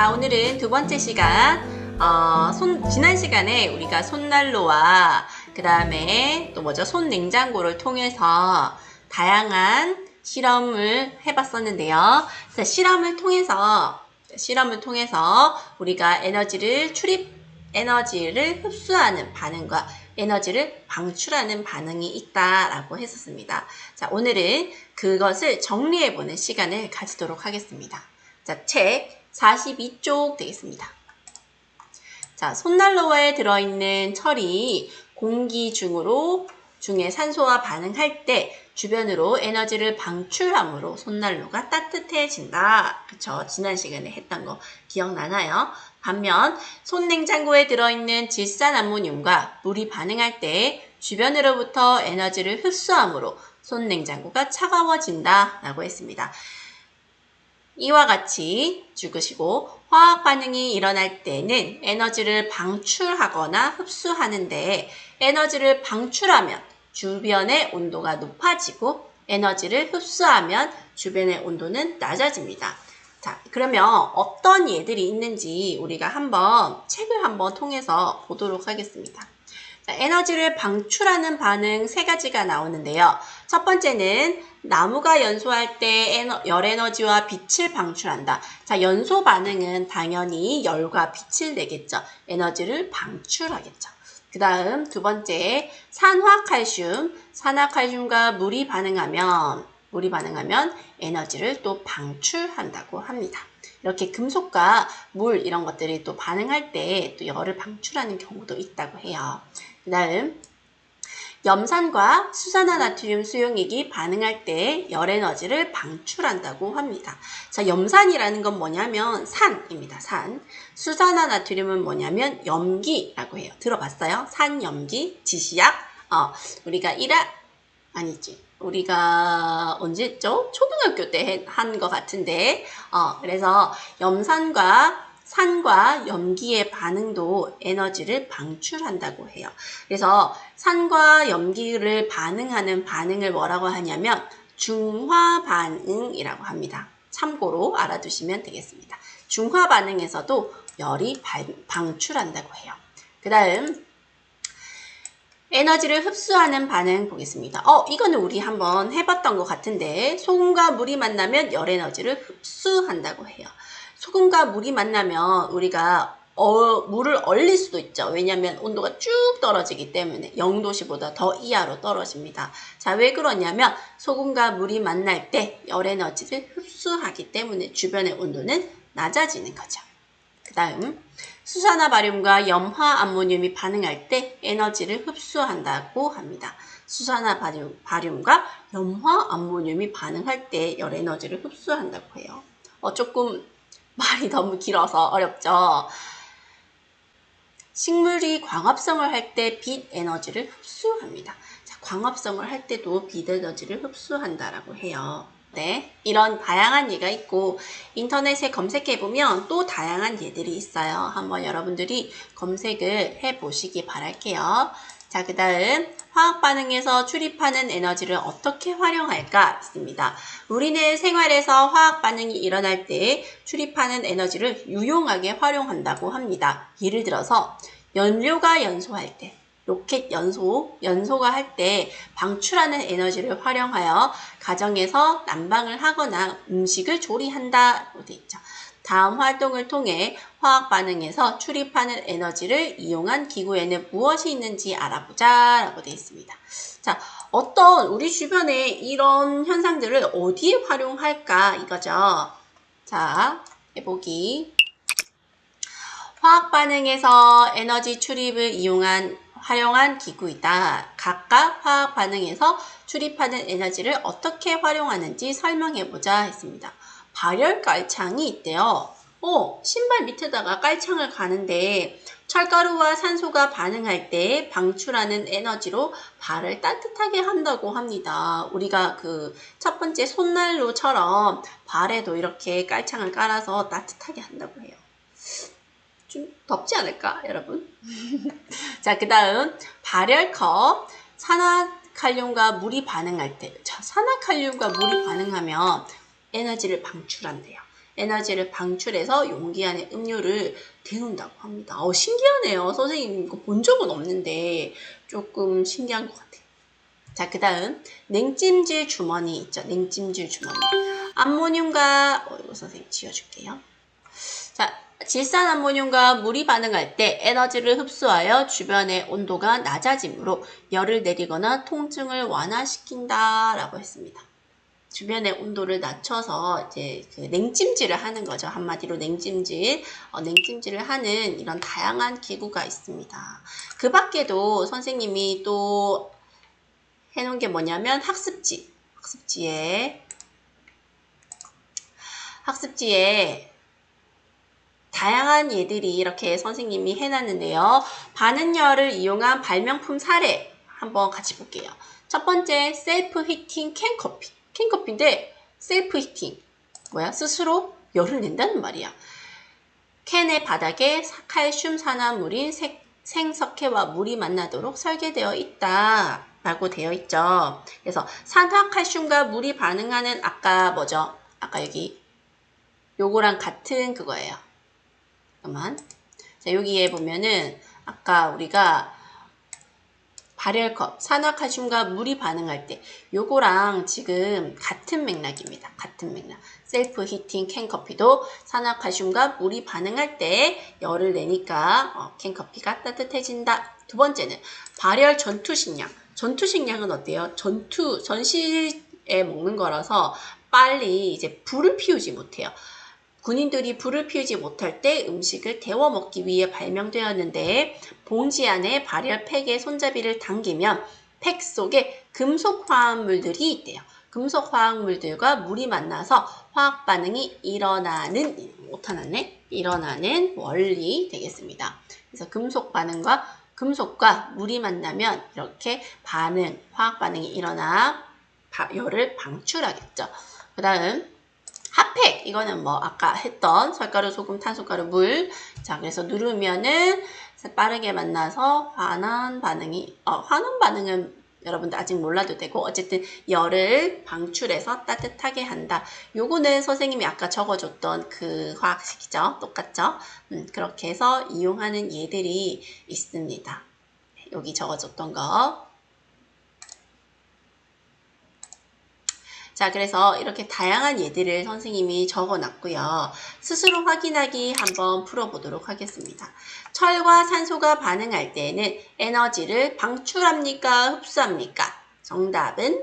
자, 오늘은 두 번째 시간. 어, 손, 지난 시간에 우리가 손난로와 그 다음에 또 뭐죠? 손냉장고를 통해서 다양한 실험을 해봤었는데요. 자, 실험을 통해서, 실험을 통해서 우리가 에너지를 출입, 에너지를 흡수하는 반응과 에너지를 방출하는 반응이 있다라고 했었습니다. 자, 오늘은 그것을 정리해보는 시간을 가지도록 하겠습니다. 자, 책 42쪽 되겠습니다. 자, 손난로에 들어있는 철이 공기 중으로 중에 산소와 반응할 때 주변으로 에너지를 방출함으로 손난로가 따뜻해진다. 그쵸? 지난 시간에 했던 거 기억나나요? 반면 손냉장고에 들어있는 질산암모늄과 물이 반응할 때 주변으로부터 에너지를 흡수함으로 손냉장고가 차가워진다 라고 했습니다. 이와 같이 죽으시고 화학 반응이 일어날 때는 에너지를 방출하거나 흡수하는데 에너지를 방출하면 주변의 온도가 높아지고 에너지를 흡수하면 주변의 온도는 낮아집니다. 자, 그러면 어떤 예들이 있는지 우리가 한번 책을 한번 통해서 보도록 하겠습니다. 자, 에너지를 방출하는 반응 세 가지가 나오는데요. 첫 번째는 나무가 연소할 때 에너, 열 에너지와 빛을 방출한다. 자, 연소 반응은 당연히 열과 빛을 내겠죠. 에너지를 방출하겠죠. 그 다음 두 번째 산화칼슘. 산화칼슘과 물이 반응하면 물이 반응하면 에너지를 또 방출한다고 합니다. 이렇게 금속과 물 이런 것들이 또 반응할 때 또 열을 방출하는 경우도 있다고 해요. 그 다음 염산과 수산화나트륨 수용액이 반응할 때 열 에너지를 방출한다고 합니다. 자, 염산이라는 건 뭐냐면 산입니다. 산. 수산화나트륨은 뭐냐면 염기라고 해요. 들어봤어요? 산 염기, 지시약. 어, 우리가 1학 아니지. 우리가 언제 했죠? 초등학교 때 한 것 같은데. 어, 그래서 염산과 산과 염기의 반응도 에너지를 방출한다고 해요. 그래서 산과 염기를 반응하는 반응을 뭐라고 하냐면 중화 반응이라고 합니다. 참고로 알아두시면 되겠습니다. 중화 반응에서도 열이 방출한다고 해요. 그 다음 에너지를 흡수하는 반응 보겠습니다. 어, 이거는 우리 한번 해봤던 것 같은데 소금과 물이 만나면 열 에너지를 흡수한다고 해요. 소금과 물이 만나면 우리가 어, 물을 얼릴 수도 있죠. 왜냐하면 온도가 쭉 떨어지기 때문에 0도씨보다 더 이하로 떨어집니다. 자, 왜 그러냐면 소금과 물이 만날 때 열 에너지를 흡수하기 때문에 주변의 온도는 낮아지는 거죠. 그 다음 수산화 바륨과 염화 암모늄이 반응할 때 에너지를 흡수한다고 합니다. 수산화 바륨, 바륨과 염화 암모늄이 반응할 때 열 에너지를 흡수한다고 해요. 어, 조금 말이 너무 길어서 어렵죠. 식물이 광합성을 할 때 빛 에너지를 흡수합니다. 자, 광합성을 할 때도 빛 에너지를 흡수한다라고 해요. 네, 이런 다양한 예가 있고 인터넷에 검색해 보면 또 다양한 예들이 있어요. 한번 여러분들이 검색을 해 보시기 바랄게요. 자, 그 다음 화학 반응에서 출입하는 에너지를 어떻게 활용할까 있습니다. 우리는 생활에서 화학 반응이 일어날 때 출입하는 에너지를 유용하게 활용한다고 합니다. 예를 들어서 연료가 연소할 때 로켓 연소, 연소가 할 때 방출하는 에너지를 활용하여 가정에서 난방을 하거나 음식을 조리한다고 되어 있죠. 다음 활동을 통해 화학 반응에서 출입하는 에너지를 이용한 기구에는 무엇이 있는지 알아보자 라고 되어 있습니다. 자, 어떤 우리 주변에 이런 현상들을 어디에 활용할까 이거죠. 자, 해보기. 화학 반응에서 에너지 출입을 이용한 활용한 기구이다. 각각 화학 반응에서 출입하는 에너지를 어떻게 활용하는지 설명해보자 했습니다. 발열 깔창이 있대요. 어, 신발 밑에다가 깔창을 가는데 철가루와 산소가 반응할 때 방출하는 에너지로 발을 따뜻하게 한다고 합니다. 우리가 그 첫 번째 손난로처럼 발에도 이렇게 깔창을 깔아서 따뜻하게 한다고 해요. 좀 덥지 않을까, 여러분? 자, 그 다음 발열컵 산화 칼륨과 물이 반응할 때 자, 산화칼륨과 물이 반응하면 에너지를 방출한대요. 에너지를 방출해서 용기 안에 음료를 데운다고 합니다. 어, 신기하네요. 선생님 이거 본 적은 없는데 조금 신기한 것 같아요. 자, 그 다음 냉찜질 주머니 있죠. 냉찜질 주머니. 암모늄과 어, 이거 선생님 지워줄게요. 자, 질산 암모늄과 물이 반응할 때 에너지를 흡수하여 주변의 온도가 낮아지므로 열을 내리거나 통증을 완화시킨다라고 했습니다. 주변의 온도를 낮춰서 이제 그 냉찜질을 하는 거죠. 한마디로 냉찜질, 어, 냉찜질을 하는 이런 다양한 기구가 있습니다. 그 밖에도 선생님이 또 해놓은 게 뭐냐면 학습지, 학습지에 학습지에 다양한 예들이 이렇게 선생님이 해놨는데요. 반응열을 이용한 발명품 사례 한번 같이 볼게요. 첫 번째 셀프 히팅 캔커피. 캔커피인데 셀프 히팅. 뭐야? 스스로 열을 낸다는 말이야. 캔의 바닥에 칼슘 산화물인 색- 생석회와 물이 만나도록 설계되어 있다. 라고 되어 있죠. 그래서 산화칼슘과 물이 반응하는 아까 뭐죠? 아까 여기 요거랑 같은 그거예요. 잠깐만. 자, 여기에 보면은 아까 우리가 발열컵, 산화칼슘과 물이 반응할 때 요거랑 지금 같은 맥락입니다. 같은 맥락. 셀프 히팅 캔커피도 산화칼슘과 물이 반응할 때 열을 내니까 어, 캔커피가 따뜻해진다. 두 번째는 발열 전투식량. 전투식량은 어때요? 전투, 전시에 먹는 거라서 빨리 이제 불을 피우지 못해요. 군인들이 불을 피우지 못할 때 음식을 데워 먹기 위해 발명되었는데 봉지 안에 발열팩의 손잡이를 당기면 팩 속에 금속 화합물들이 있대요. 금속 화학물들과 물이 만나서 화학 반응이 일어나는 못하났네 일어나는 원리 되겠습니다. 그래서 금속 반응과 금속과 물이 만나면 이렇게 반응 화학 반응이 일어나 바- 열을 방출하겠죠. 그 다음 핫팩 이거는 뭐 아까 했던 설가루 소금 탄소가루 물 자 그래서 누르면은 빠르게 만나서 환원 반응이 어, 환원 반응은 여러분들 아직 몰라도 되고 어쨌든 열을 방출해서 따뜻하게 한다. 요거는 선생님이 아까 적어줬던 그 화학식이죠. 똑같죠? 음, 그렇게 해서 이용하는 예들이 있습니다. 여기 적어줬던 거. 자, 그래서 이렇게 다양한 예들을 선생님이 적어 놨고요. 스스로 확인하기 한번 풀어보도록 하겠습니다. 철과 산소가 반응할 때에는 에너지를 방출합니까? 흡수합니까? 정답은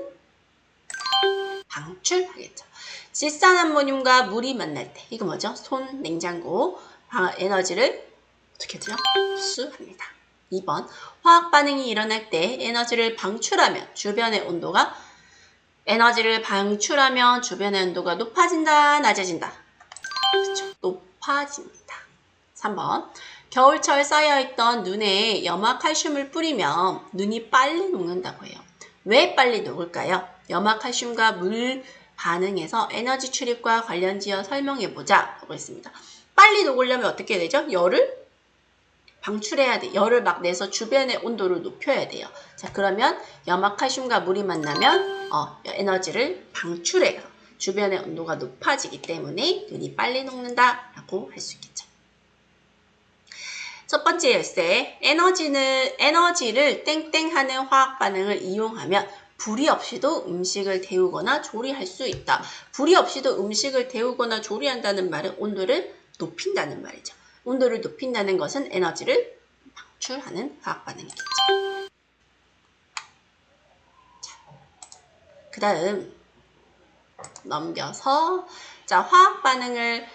방출하겠죠. 질산암모늄과 물이 만날 때, 이거 뭐죠? 손 냉장고, 방- 에너지를 어떻게 하죠? 흡수합니다. 2번, 화학 반응이 일어날 때 에너지를 방출하면 주변의 온도가 에너지를 방출하면 주변의 온도가 높아진다, 낮아진다. 그렇죠. 높아집니다. 3번. 겨울철 쌓여있던 눈에 염화 칼슘을 뿌리면 눈이 빨리 녹는다고 해요. 왜 빨리 녹을까요? 염화 칼슘과 물 반응해서 에너지 출입과 관련지어 설명해보자. 라고 했습니다. 빨리 녹으려면 어떻게 되죠? 열을 방출해야 돼. 열을 막 내서 주변의 온도를 높여야 돼요. 자, 그러면 염화칼슘과 물이 만나면 어, 에너지를 방출해요. 주변의 온도가 높아지기 때문에 눈이 빨리 녹는다라고 할 수 있겠죠. 첫 번째 열쇠, 에너지는 에너지를 땡땡하는 화학 반응을 이용하면 불이 없이도 음식을 데우거나 조리할 수 있다. 불이 없이도 음식을 데우거나 조리한다는 말은 온도를 높인다는 말이죠. 온도를 높인다는 것은 에너지를 방출하는 화학 반응이겠죠. 그 다음 넘겨서 자 화학 반응을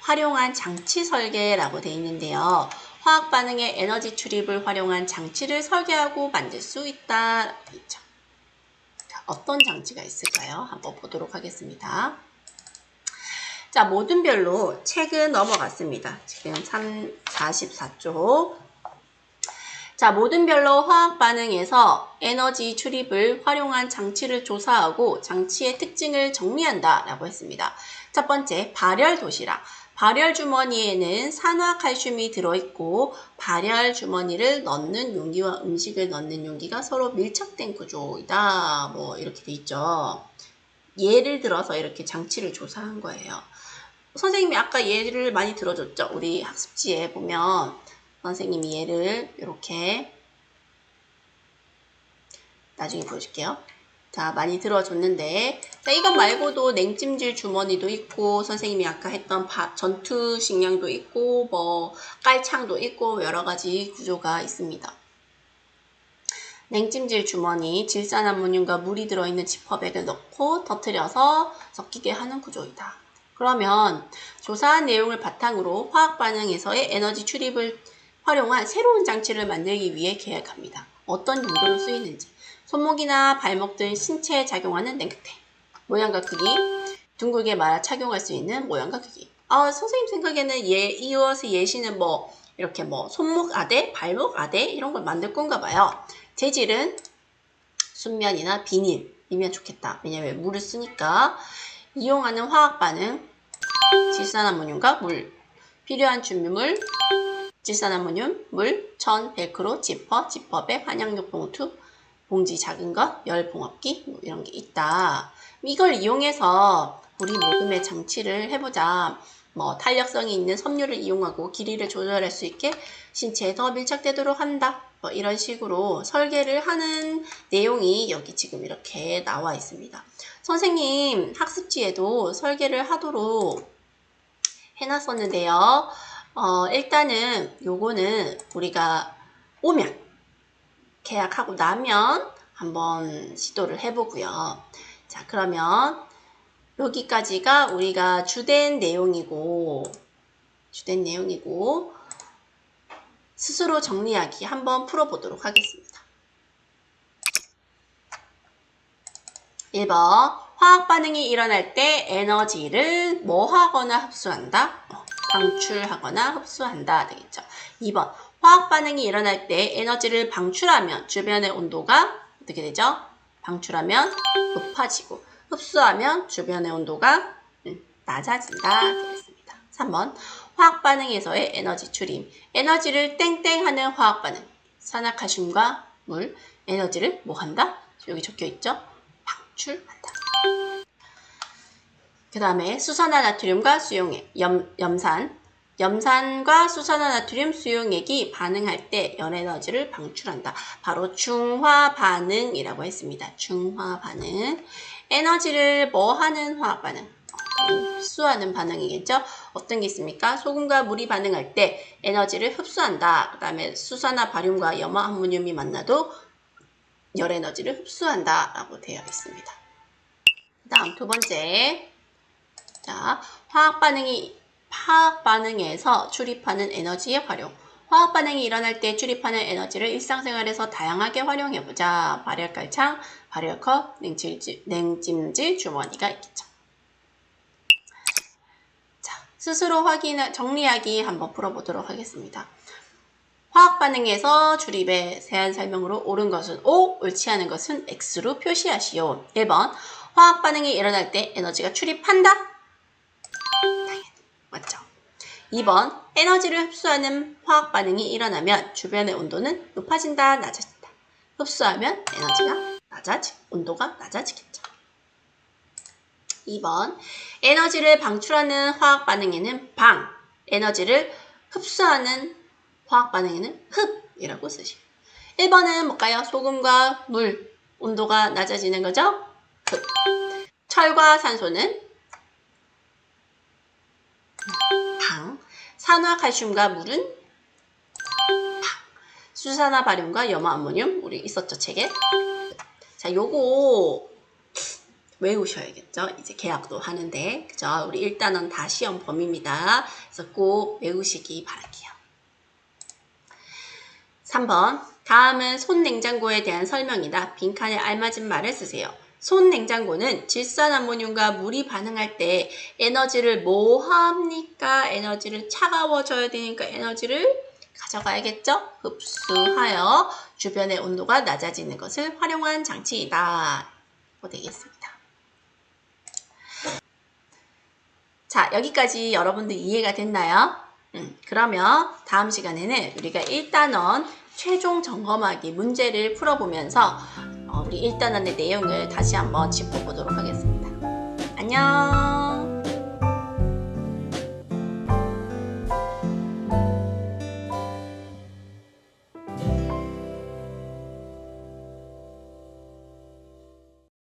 활용한 장치 설계라고 되어 있는데요. 화학 반응의 에너지 출입을 활용한 장치를 설계하고 만들 수 있다. 어떤 장치가 있을까요? 한번 보도록 하겠습니다. 자, 모든 별로 책은 넘어갔습니다. 지금 3, 44쪽. 자, 모든 별로 화학 반응에서 에너지 출입을 활용한 장치를 조사하고 장치의 특징을 정리한다 라고 했습니다. 첫 번째, 발열 도시락. 발열 주머니에는 산화칼슘이 들어있고 발열 주머니를 넣는 용기와 음식을 넣는 용기가 서로 밀착된 구조이다. 뭐 이렇게 돼 있죠. 예를 들어서 이렇게 장치를 조사한 거예요. 선생님이 아까 예를 많이 들어줬죠. 우리 학습지에 보면 선생님이 예를 이렇게 나중에 보여줄게요. 자, 많이 들어줬는데, 자, 이것 말고도 냉찜질 주머니도 있고, 선생님이 아까 했던 바- 전투 식량도 있고, 뭐, 깔창도 있고, 여러 가지 구조가 있습니다. 냉찜질 주머니, 질산암모늄과 물이 들어있는 지퍼백을 넣고 터트려서 섞이게 하는 구조이다. 그러면 조사한 내용을 바탕으로 화학 반응에서의 에너지 출입을 활용한 새로운 장치를 만들기 위해 계획합니다. 어떤 용도로 쓰이는지, 손목이나 발목 등 신체에 작용하는 냉각대, 모양과 크기, 둥글게 말아 착용할 수 있는 모양과 크기. 아, 선생님 생각에는 예, 이어서 예시는 뭐, 이렇게 뭐, 손목 아대, 발목 아대, 이런 걸 만들 건가 봐요. 재질은 순면이나 비닐이면 좋겠다. 왜냐면 물을 쓰니까 이용하는 화학 반응 질산암모늄과 물 필요한 준비물 질산암모늄, 물, 천, 벨크로, 지퍼, 지퍼백, 한양육 봉투, 봉지 작은 것, 열 봉합기 뭐 이런 게 있다. 이걸 이용해서 우리 모금의 장치를 해보자. 뭐 탄력성이 있는 섬유를 이용하고 길이를 조절할 수 있게 신체에 더 밀착되도록 한다. 뭐 이런 식으로 설계를 하는 내용이 여기 지금 이렇게 나와 있습니다. 선생님 학습지에도 설계를 하도록 해놨었는데요. 어, 일단은 요거는 우리가 오면 계약하고 나면 한번 시도를 해보고요. 자, 그러면 여기까지가 우리가 주된 내용이고, 주된 내용이고, 스스로 정리하기 한번 풀어보도록 하겠습니다. 1번. 화학 반응이 일어날 때 에너지를 뭐 하거나 흡수한다? 어, 방출하거나 흡수한다. 되겠죠. 2번. 화학 반응이 일어날 때 에너지를 방출하면 주변의 온도가 어떻게 되죠? 방출하면 높아지고 흡수하면 주변의 온도가 음, 낮아진다. 되겠습니다. 3번. 화학 반응에서의 에너지 출임. 에너지를 땡땡하는 화학 반응. 산화칼슘과 물. 에너지를 뭐 한다? 여기 적혀 있죠? 방출한다. 그 다음에 수산화나트륨과 수용액, 염, 염산. 염산과 수산화나트륨 수용액이 반응할 때 연에너지를 방출한다. 바로 중화 반응이라고 했습니다. 중화 반응. 에너지를 뭐 하는 화학 반응? 어, 흡수하는 반응이겠죠? 어떤 게 있습니까? 소금과 물이 반응할 때 에너지를 흡수한다. 그 다음에 수산화 바륨과 염화 암모늄이 만나도 열 에너지를 흡수한다. 라고 되어 있습니다. 다음 두 번째. 자, 화학 반응이 화학 반응에서 출입하는 에너지의 활용. 화학 반응이 일어날 때 출입하는 에너지를 일상생활에서 다양하게 활용해 보자. 발열깔창, 발열컵, 냉찜질, 냉찜질 주머니가 있겠죠. 자, 스스로 확인 정리하기 한번 풀어보도록 하겠습니다. 화학 반응에서 출입의 세한 설명으로 옳은 것은 O, 옳지 않은 것은 X로 표시하시오. 1번 화학 반응이 일어날 때 에너지가 출입한다. 맞죠. 2번 에너지를 흡수하는 화학 반응이 일어나면 주변의 온도는 높아진다, 낮아진다. 흡수하면 에너지가 낮아지, 온도가 낮아지겠죠. 2번 에너지를 방출하는 화학 반응에는 방, 에너지를 흡수하는 화학 반응에는 흡이라고 쓰시면 1번은 뭘까요? 소금과 물, 온도가 낮아지는 거죠? 흡. 철과 산소는 방, 산화칼슘과 물은 방, 수산화 바륨과 염화 암모늄 우리 있었죠 책에. 자, 요거 외우셔야겠죠. 이제 계약도 하는데, 그죠? 우리 일단은 다 시험 범위입니다. 그래서 꼭 외우시기 바랄게요. 3번. 다음은 손냉장고에 대한 설명이다. 빈칸에 알맞은 말을 쓰세요. 손냉장고는 질산암모늄과 물이 반응할 때 에너지를 뭐 합니까? 에너지를 차가워져야 되니까 에너지를 가져가야겠죠? 흡수하여 주변의 온도가 낮아지는 것을 활용한 장치이다. 뭐 되겠습니다. 자, 여기까지 여러분들 이해가 됐나요? 음, 그러면 다음 시간에는 우리가 1단원 최종 점검하기 문제를 풀어보면서 어, 우리 1단원의 내용을 다시 한번 짚어보도록 하겠습니다. 안녕!